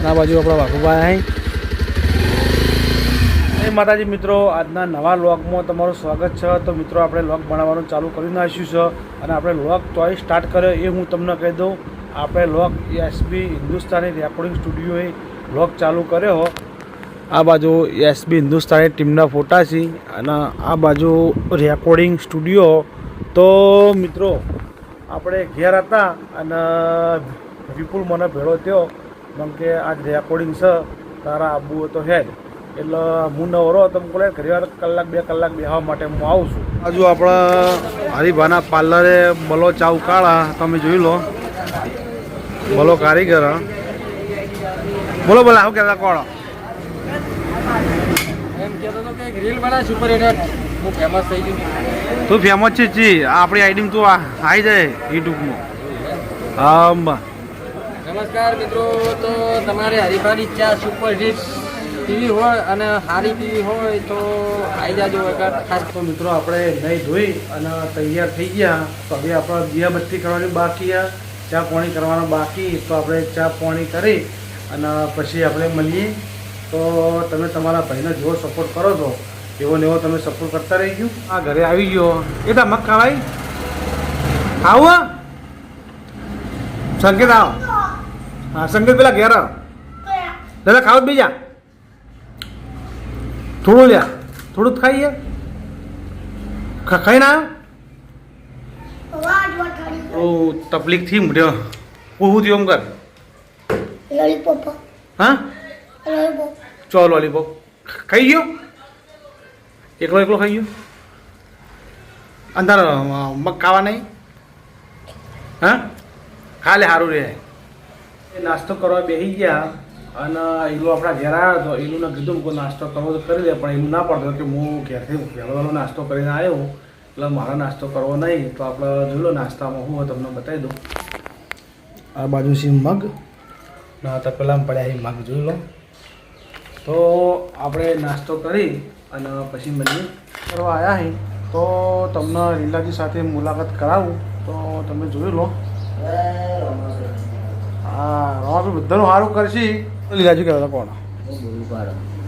આ બાજુ આપણા વાઘુભાઈ અહીં માતાજી મિત્રો, આજના નવા લોકમાં તમારું સ્વાગત છે. તો મિત્રો, આપણે લોગ બનાવવાનું ચાલુ કરી નાખ્યું છે અને આપણે વ્લોગ તોય સ્ટાર્ટ કર્યો. એ હું તમને કહી દઉં, આપણે લોક એસબી હિન્દુસ્તાની રેકોર્ડિંગ સ્ટુડિયોએ લોગ ચાલુ કર્યો આ બાજુ એસબી હિન્દુસ્તાની ટીમના ફોટા છે અને આ બાજુ રેકોર્ડિંગ સ્ટુડિયો તો મિત્રો, આપણે ઘેર હતા અને વિપુલ મને ભેળો થયો. કેમ કે આજ રેકોર્ડિંગ છે તારા આબુ તો હે જ. એટલે હું નવરો હતો બોલે ઘણી વાર કલાક બે કલાક બેહવા માટે હું આવું છું. બાજુ આપણા હરિભાના પાર્લરે બલો ચાવ કાળા તમે જોઈ લો. બલો કારીગર હા. બોલો બોલો આવું કહેતા કોણ? એમ કહેતો હતો કે રીલ બના સુપર હું ફેમસ થઈ ગયું. તું ફેમસ છે જી આપણી આઈડીમાં તું આ- આવી જાય યુટ્યુબમાં હા અંબા. નમસ્કાર મિત્રો, તો તમારે હરિફાની ઈચ્છા સુપર હિટ ટીવી હોય અને સારી ટીવી હોય તો આવી જાજો ખાસ તો મિત્રો આપણે નહીં ધોઈ અને તૈયાર થઈ ગયા, તો હવે આપણે દિયાબત્તી કરવાની બાકી ચા પાણી કરવાનું બાકી, તો આપણે ચા પાણી કરી અને પછી આપણે મળીએ. તો તમે તમારા ભાઈને જેવો સપોર્ટ કરો છો, એવો ને એવો તમે સપોર્ટ કરતા રહી ગયો આ ઘરે આવી ગયો. એ તો મગ ખાવાય આવો. સંકેત આવો. હા સંગીત પેલા ઘેર દાદા ખાવ બીજા. થોડું લ્યા થોડું જ ખાઈએ. ખાઈ ના ઓ તકલીફથી મળ્યો હું થયું એમ કર? લોલીપોપ. હા? લોલીપોપ. ચો લોલીપોપ? ખાઈ ગયો? એકલો એકલો ખાઈ ગયો? અંદર મગ ખાવા નહીં? હા? ખાલે સારું રહે નાસ્તો કરવા બેસી ગયા અને એલું આપણા ઘેર આવ્યો હતો ઈલુને કીધું કે નાસ્તો કરવો તો કરી દે પણ એલું ના પડતો કે હું ઘેરથી વહેલો નાસ્તો કરીને આવ્યો એટલે મારો નાસ્તો કરવો નહીં, તો આપણે જોઈ લો નાસ્તામાં હું તમને બતાવી દઉં. આ બાજુ છે મગ. ના, તો પહેલાં પડ્યા એ મગ, જોઈ લો. તો આપણે નાસ્તો કરી અને પછી મળીએ કરવા આવ્યા હી તો તમને રીલાજી સાથે મુલાકાત કરાવું. તો તમે જોઈ લો. હા રમા બધાનું સારું કરશી. લીલાજી કહેતા કોણ?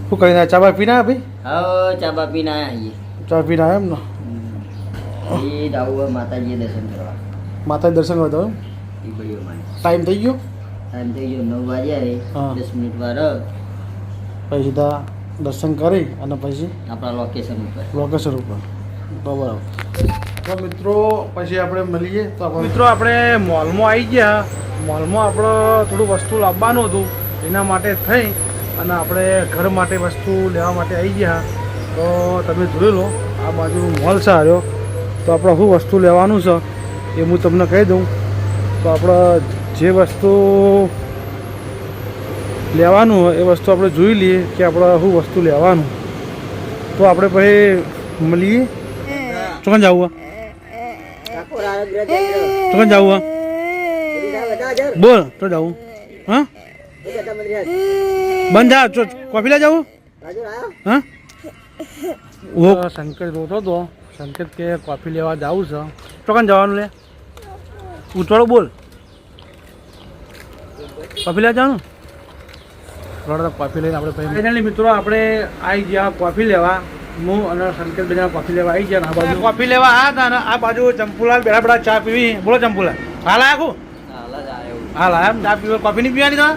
શું કરીને ચા બા પીને ભાઈ? હા ચા બાપી ના આવીએ ચા પીને એમ ને? એ જાવું માતાજીએ દર્શન કરવા. માતાજી દર્શન કરવા એમ? ટાઈમ થઈ ગયો? ટાઈમ થઈ ગયો નવ વાગ્યા હા. દસ મિનિટ વાર. પછી સીધા દર્શન કરી અને પછી? આપણા લોકેશન ઉપર. લોકેશન ઉપર. બરાબર. તો મિત્રો, પછી આપણે મળીએ તો મિત્રો, આપણે મોલમાં આવી ગયા. મોલમાં આપણે થોડું વસ્તુ લાવવાનું હતું. એના માટે થઈ અને આપણે ઘર માટે વસ્તુ લેવા માટે આવી ગયા. તો તમે જોઈ લો, આ બાજુ મોલ છે હાર્યો તો આપણે શું વસ્તુ લેવાનું છે એ હું તમને કહી દઉં. તો આપણે જે વસ્તુ લેવાનું હોય એ વસ્તુ આપણે જોઈ લઈએ કે આપણે શું વસ્તુ લેવાનું. તો આપણે પછી મળીએ. ચોકન જવું ચોકન જવું બોલ તો જવું હા બંધ થા કોફી લે જવું હા ઓ સંકેત રોતો તો સંકેત કે કોફી લેવા જવું છે ચોકન જવાનું લે ઉતવાળો બોલ કોફી લેવા જવાનું થોડા કોફી લઈને આપણે મિત્રો આપણે આવી ગયા કોફી લેવા હું અને સંકેત બેના કોફી લેવા આવી ગયા આ બાજુ. કોફી લેવા આવ્યા હતા આ બાજુ ચંપુલાલ બેડા બેડા ચા પીવી. બોલો ચંપુલાલ હાલ આખું? હાલ આયા ચા પીવા. કોફી નહીં પીવાની તમારે?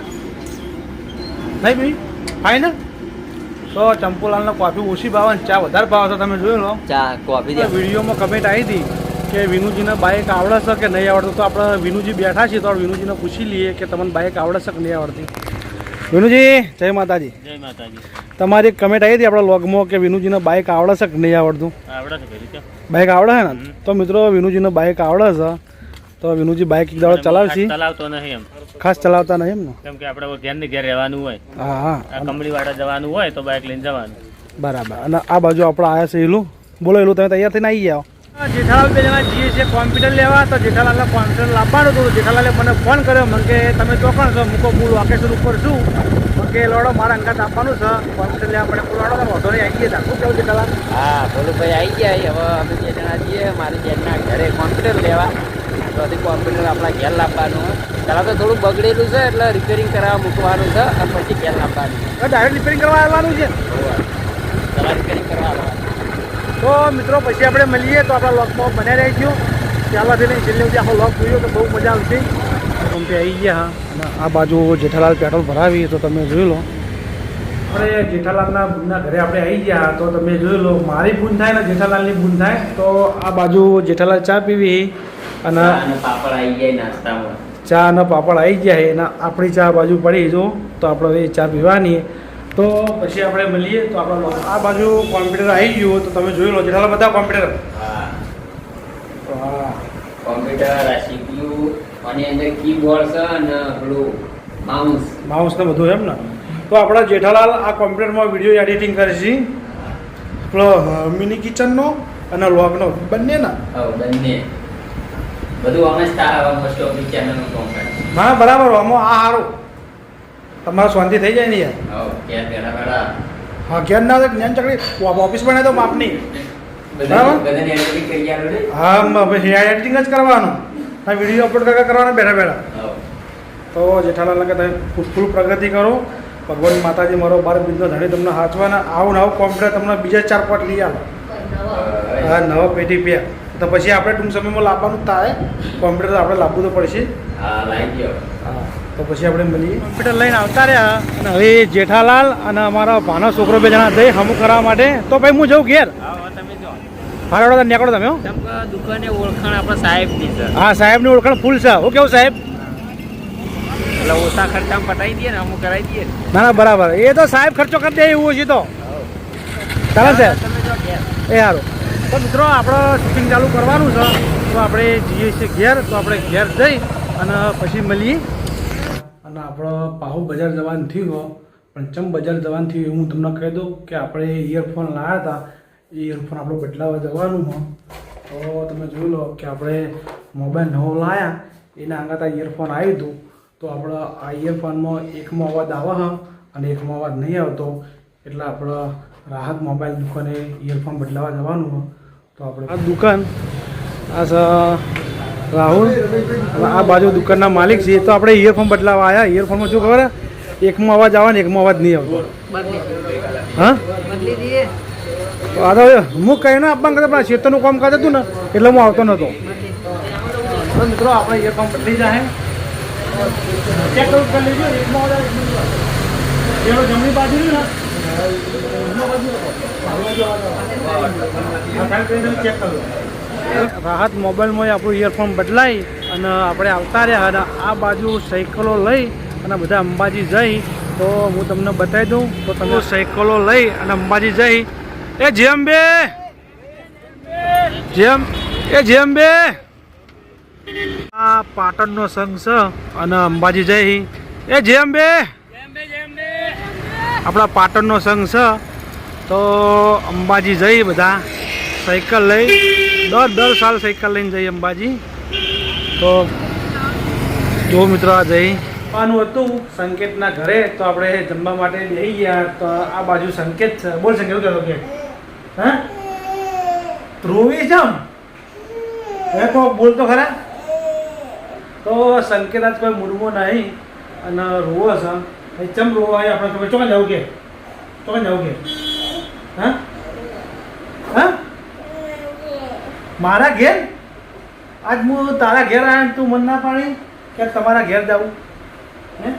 નહીં પીવી? ફાઈ ને? તો ચંપુલાલને કોફી ઓછી ભાવે ચા વધારે ભાવે છે. તમે જોઈ લો ચા કોફી વિડીયોમાં કમેન્ટ આવી હતી કે વિનુજીને બાઇક આવડે છે કે નહીં આવડતું? તો આપણે વિનુજી બેઠા છીએ તો વિનુજીને પૂછી લઈએ કે તમને બાઇક આવડે છે કે નહીં આવડતી? વિનુજી જય માતાજી. જય માતાજી. તમારી એક કમેન્ટ આવી હતી આપણા લોગમાં કે વિનુજીને બાઇક આવડે છે કે નહીં આવડતું? આવડે બાઇક આવડે છે ને? તો મિત્રો વિનુજીને બાઇક આવડે છે. તો વિનુજી બાઇક એક દાડો ચલાવશી. ચલાવતો નહીં એમ. ખાસ ચલાવતા નહીં એમ ને? કેમ કે આપણે ઘેર ને ઘેર રહેવાનું હોય. હા હા. કંપની વાળા જવાનું હોય તો બાઇક લઈને જવાનું. બરાબર. અને આ બાજુ આપણે આવ્યા છે એલું બોલો એલું તમે તૈયાર થઈને આવી જાઓ જેઠાલાલ બે જણા જઈએ છીએ કોમ્પ્યુટર લેવા તો જેઠાલાલને કોમ્પ્યુટર લાવવાનું હતું. જેઠાલાલે મને ફોન કર્યો. મને કે તમે ચોકણ છો? મૂકો મૂળ વાકેશ્વર ઉપર છું. કે લોડો મારા અંગાત આપવાનું છે. કોમ્પ્યુટર લેવા પડે. લોડો તમે વધો નહીં આવી ગયા શું કેવું જેઠાલાલ? હા બોલું ભાઈ આવી ગયા. હવે અમે બે જણા છીએ. મારી બેનના ઘરે કોમ્પ્યુટર લેવા. ત્યાંથી કોમ્પ્યુટર આપણા ઘેર લાવવાનું પહેલાં તો થોડું બગડેલું છે એટલે રિપેરિંગ કરાવવા મૂકવાનું છે અને પછી ઘેર લાવવાનું ડાયરેક્ટ રિપેરિંગ કરવા આવવાનું છે. રિપેરિંગ કરવા આવવાનું. તો મિત્રો પછી આપણે મળીએ તો આપણા લોકમાં બન્યા ગયું ત્યારબાદ એને છેલ્લે સુધી આખો લોક જોયો તો બહુ મજા આવશે. પંપે આવી ગયા અને આ બાજુ જેઠાલાલ પેટ્રોલ ભરાવી તો તમે જોઈ લો. આપણે જેઠાલાલના બુનના ઘરે આપણે આવી ગયા તો તમે જોઈ લો મારી બુન થાય ને જેઠાલાલની બુન થાય. તો આ બાજુ જેઠાલાલ ચા પીવી અને અને પાપડ આવી જાય નાસ્તામાં. ચા અને પાપડ આવી ગયા એના આપણી ચા બાજુ પડી જો તો આપણે ચા પીવાની તો પછી આપણે મળીએ તો આપણે આ બાજુ કોમ્પ્યુટર આવી ગયું તો તમે જોઈ લો જેઠાલાલ બધા કોમ્પ્યુટર. હા. તો હા કોમ્પ્યુટર આ સીપીયુ આની અંદર કીબોર્ડ છે અને પેલું માઉસ. માઉસ ને બધું એમ ને? તો આપણા જેઠાલાલ આ કોમ્પ્યુટરમાં વીડિયો એડિટિંગ કરે છે. પેલો મિની કિચનનો અને લોગનો. બંનેના હા બંને. બધું અમે તારા મોસ્ટ ઓફ ચેનલનું કોમ્પ્યુટર. હા બરાબર. આમાં આ સારું તમારે શાંતિ થઈ જાય ને યાર. હા ઘેર ના જ્ઞાન ચકડી ઓફિસ બનાવી દો માપની. બરાબર. હા એડિટિંગ જ કરવાનું. હા વીડિયો અપલોડ કરવા કરવાના બેઠા બેઠા. તો જેઠાલાલ કે તમે ફૂલ પ્રગતિ કરો. ભગવાન માતાજી મારો બાર બિંદુ ધણી તમને હાચવાના આવું નવું કોમ્પ્યુટર તમને બીજા ચાર પાંચ લઈ આવો. હા નવા પેટી પે તો પછી આપણે ટૂંક સમયમાં લાવવાનું થાય. કોમ્પ્યુટર આપણે લાવવું તો પડશે. હા હા. તો પછી આપણે મળીએ. હોસ્પિટલ લઈને આવતા રહ્યા અને હવે જેઠાલાલ અને અમારા ભાનો છોકરો બે જણા જઈ હમું કરવા માટે. તો ભાઈ હું જઉં ઘેર? હા તમે જો હારોડો નીકળો તમે દુકાને ઓળખાણ આપણા સાહેબની છે હા સાહેબની ઓળખાણ ફૂલ છે. હું કેવું સાહેબ? એટલે ઓછા ખર્ચામાં પટાઈ દઈએ ને અમુક કરાવી દઈએ ના. ના બરાબર. એ તો સાહેબ ખર્ચો કરી દે એવું છે તો. ચાલે છે ઘેર. એ સારું તો મિત્રો આપણો શૂટિંગ ચાલુ કરવાનું છે. તો આપણે જઈએ છીએ ઘેર. તો આપણે ઘેર જઈ અને પછી મળીએ. અને આપણો પાહુ બજાર જવાનું થયું, પણ ચમ બજાર જવાનું થયું હું તમને કહી દઉં કે આપણે ઇયરફોન લાવ્યા હતા, એ ઇયરફોન આપણો બદલાવા જવાનું હો. તો તમે જોઈ લો કે આપણે મોબાઈલ નવો લાવ્યા એના આગળ આ ઇયરફોન આવ્યું હતું. તો આપણે આ ઇયરફોનમાં એકમાં અવાજ આવે હા અને એકમાં અવાજ નહીં આવતો, એટલે આપણે રાહત મોબાઈલ દુકાને ઇયરફોન બદલાવા જવાનું હો. તો આપણે આ દુકાન, આ રાહુલ આ બાજુ દુકાનના માલિક છે તો આપણે ઇયરફોન બદલાવા આવ્યા ઇયરફોનમાં શું ખબર? એકમાં અવાજ આવે ને એકમાં અવાજ નહીં આવતો. હા? આ તો હું કહી ને આપવા કરતા પણ શેતરનું કામ કરતું હતું ને, એટલે હું આવતો નહોતો મિત્રો, આપણે ઇયરફોન બદલી જાય ચેક કરી જમણી બાજુ ને? ચેક કરી. રાહત મોબાઈલમાં આપણું ઇયરફોન બદલાઈ અને આપણે આવતા રહ્યા અને આ બાજુ સાયકલો લઈ અને બધા અંબાજી જઈ. તો હું તમને બતાવી દઉં તો તમે સાયકલો લઈ અને અંબાજી જઈ. એ જેમ બે જેમ એ જેમ બે આ પાટણનો સંઘ છે અને અંબાજી જઈ. એ જેમ બે આપણા પાટણનો સંઘ છે. તો અંબાજી જઈ બધા સાયકલ લઈ. દર દર સાલ સાયકલ લઈને જઈએ અંબાજી. તો જો મિત્રો આ જઈ. આનું હતું સંકેતના ઘરે, તો આપણે જમવા માટે બેસી ગયા. તો આ બાજુ સંકેત છે. બોલ સંકેત કહેતો કે? હા? ધ્રુવી છે? હે તો બોલ તો ખરા. તો સંકેત આજ કોઈ મૂળવો નહીં અને રોવો છે. ચમ રોવો? આપણે ખબર ચોકન જવું કે? ચોકન જવું કે? હા? મારા ઘેર? આજ હું તારા ઘેર આવ્યા તું મન ના પાડી કે તમારા ઘેર જાઉં હે?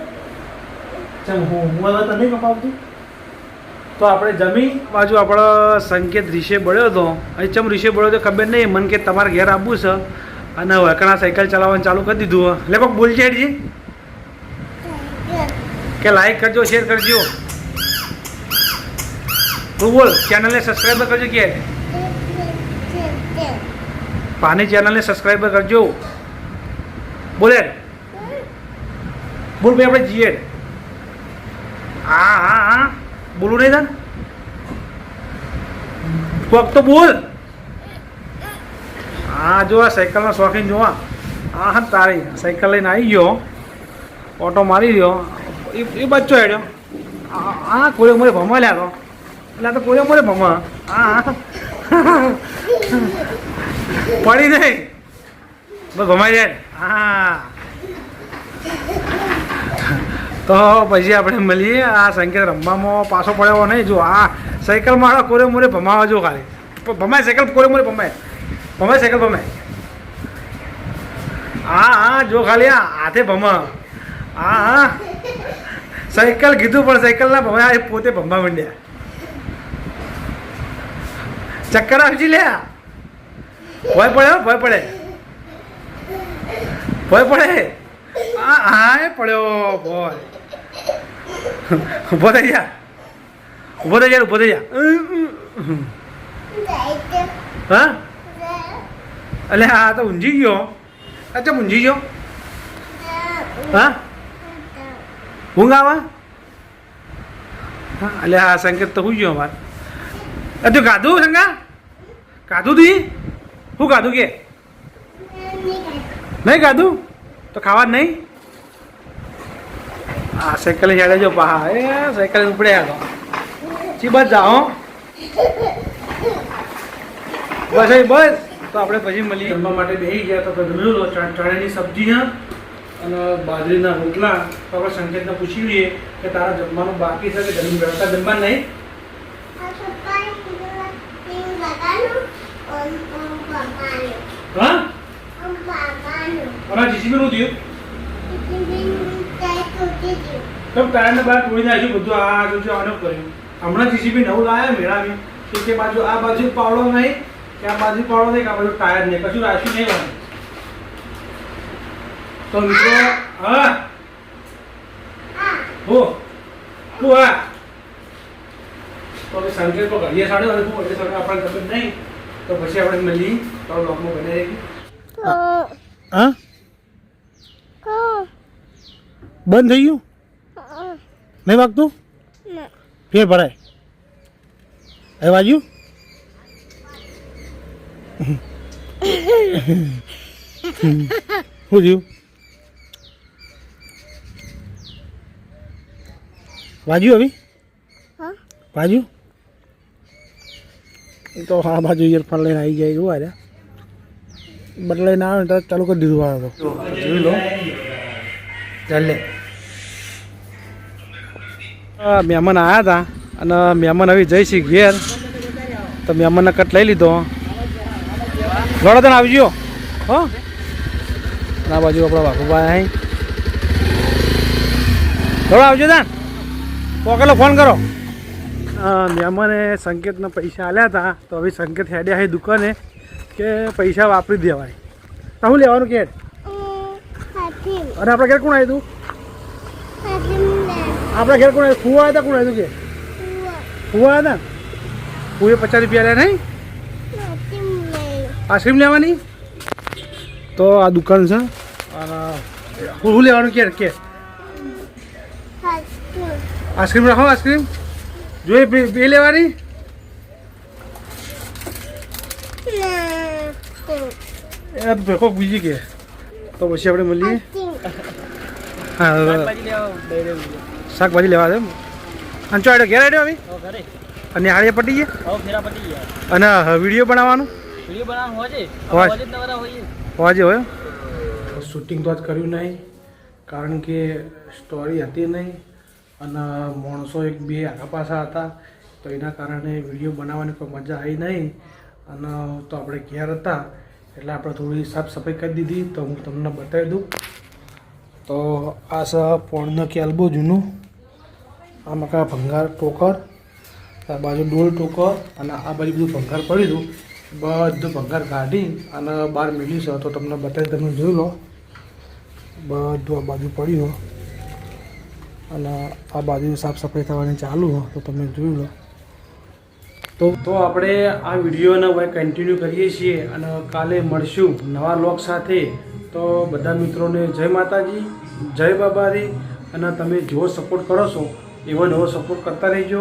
ચમ હું હું હવે તને કપાવતું. તો આપણે જમી બાજુ આપણો સંકેત રીશે બળ્યો હતો. અહીં ચમ રીશે બળ્યો તો ખબર નહીં, મન કે તમારે ઘેર આવવું છે. અને વકણા સાયકલ ચલાવવાનું ચાલુ કરી દીધું એટલે કોઈક બોલજે હેડજી કે લાઈક કરજો શેર કરજો. તું બોલ ચેનલને સબસ્ક્રાઈબ કરજો કે. પાની ચેનલને સબસ્ક્રાઈબ કરજો. બોલે. બોલ ભાઈ, આપણે જીએ હા હા હા. બોલું નહીં તને? કોક તો બોલ. હા, જો, આ સાયકલના શોખીન જોવા હા. હા તારી. સાયકલ લઈને આવી ગયો. ઓટો મારી ગયો. એ બચ્ચો હેડ્યો. હા હા કોળે મોરે ભમવા તો એટલે આ તો કોળે મોરે ભમા હા હા. પડી નહીં બસ ભમાઈ જાય. હા. તો પછી આપણે મળીએ. આ સંકેત રમવામાં પાછો પડ્યો નહીં. જો આ સાયકલ મારો કોરે મોરે ભમાવા જો ખાલી. ભમાય સાયકલ કોરે મોરે ભમાય. ભમાય સાયકલ ભમાય. હા હા જો ખાલી આ હાથે ભમા હા હા. સાયકલ કીધું પણ સાયકલ ના ભમાય પોતે ભમવા માંડ્યા ચક્કર આવજી લે ભય પડે હો, ભય પડે. ભય પડે. હા હા પડ્યો ભય. ઊભો થઈ જા ઊભો થઈ જા ઊભો થઈ જા હા? અલે હા તો ઊંઝી ગયો. અચ્છા ઊંઝી ગયો? હા? ઊંઘ આવે? હા અલે હા સંકેત તો હું ગયો અમાર. અચ્છા ગાધું સંગા ગાધું તું? શું ખાધું કે? નહીં ખાધું તો ખાવા જ નહીં? આ સાયકલ હેડે જો પા એ સાયકલ ઉપડે હેડો ચી બસ જાઓ બસ એ બસ. તો આપણે પછી મળીએ. જમવા માટે બેસી ગયા તો જમ્યું લો ચણાની સબ્જી હા. અને બાજરીના રોટલા. તો આપણે સંકેતને પૂછી લઈએ કે તારા જમવાનું બાકી છે કે જમી વ્યવસ્થા જમવા નહીં? હા અને જીસીબી નું થયું તો ટાયરને બહાર તોડી નાખ્યું બધું આ છે આનું કર્યું હમણાં જીસીબી નવું લાયા મેળાવી કે કે બાજુ આ બાજુ પાવડો નહીં કે આ બાજુ પાવડો નહીં કે આ બાજુ ટાયર નહીં કશું રાખ્યું નહીં વાત તો મિત્રો હા હો હું હા તો સંકેત તો ઘડીએ સાડે હવે હું એટલે આપણને ખબર નહીં તો પછી આપણે મળી તો લોકમાં બને હા? બંધ થઈ ગયું? નહીં વાગતું? ફેર ભરાય. એ બાજુ શું થયું? બાજુ હવે? બાજુ તો આ બાજુ ઇયરફોન લઈને આવી જાય જોવા રે બદલાઈને આવે તો ચાલુ કરી દીધું આવે તો. જોઈ લો. ચાલે. મહેમાન આવ્યા હતા અને મહેમાન હવે જઈશી ઘેર. તો મહેમાનને કટ લઈ લીધો. લડો તને ગયો હો આ બાજુ આપણા બાપુભાઈ અહીં લડો આવજો તાન પોકેલો ફોન કરો. મહેમાને સંકેતના પૈસા આલ્યા હતા તો હવે સંકેત હેડ્યા છે દુકાને કે પૈસા વાપરી દેવાય. તો શું લેવાનું કે અને આપણા ઘેર કોણ આવ્યું તું? આપણા ઘેર કોણ આવ્યું ફુવા હતા કોણ આવ્યું કે? ફુવા. હતા ફુએ પચાસ રૂપિયા લે નહીં? આઈસ્ક્રીમ લેવાની? તો આ દુકાન છે. અને હું લેવાનું કે કે આઈસ્ક્રીમ રાખો આઈસ્ક્રીમ. જોઈ બે બે લેવાની એ ભેખો બીજી કે તો પછી આપણે મળીએ. હા શાકભાજી લેવા છે અને ચો આડે ઘેર આડ્યો આવી? અને આડે પટી ગયા? અને વીડિયો બનાવવાનું? હોજે. હોય. શૂટિંગ તો આજ કર્યું નહીં કારણ કે સ્ટોરી હતી નહીં. અને માણસો એક બે આગા પાછા હતા. તો એના કારણે વીડિયો બનાવવાની કોઈ મજા આવી નહીં. અને તો આપણે ઘેર હતા, એટલે આપણે થોડી સાફ સફાઈ કરી દીધી. તો હું તમને બતાવી દઉં. તો આ છે પોણનો કેલ્બો જૂનું. આ મકા ભંગાર ટોકર, આ બાજુ ડોલ ટોકર અને આ બાજુ બધું ભંગાર પડી દઉં બધું ભંગાર કાઢી અને બહાર મેળ્યું છે. તો તમને બતાવી, તમે જોઈ લો. બધું આ બાજુ પડ્યું અને આ બાજુ સાફ સફાઈ થવાની ચાલુ હોય તો તમે જોઈ લો. તો તો આપણે આ વિડીયોને હવે કન્ટિન્યુ કરીએ છીએ અને કાલે મળશું નવા લોક સાથે. તો બધા મિત્રોને જય માતાજી, જય બાબારી અને તમે જેવો સપોર્ટ કરો છો, એવો નવો સપોર્ટ કરતા રહેજો.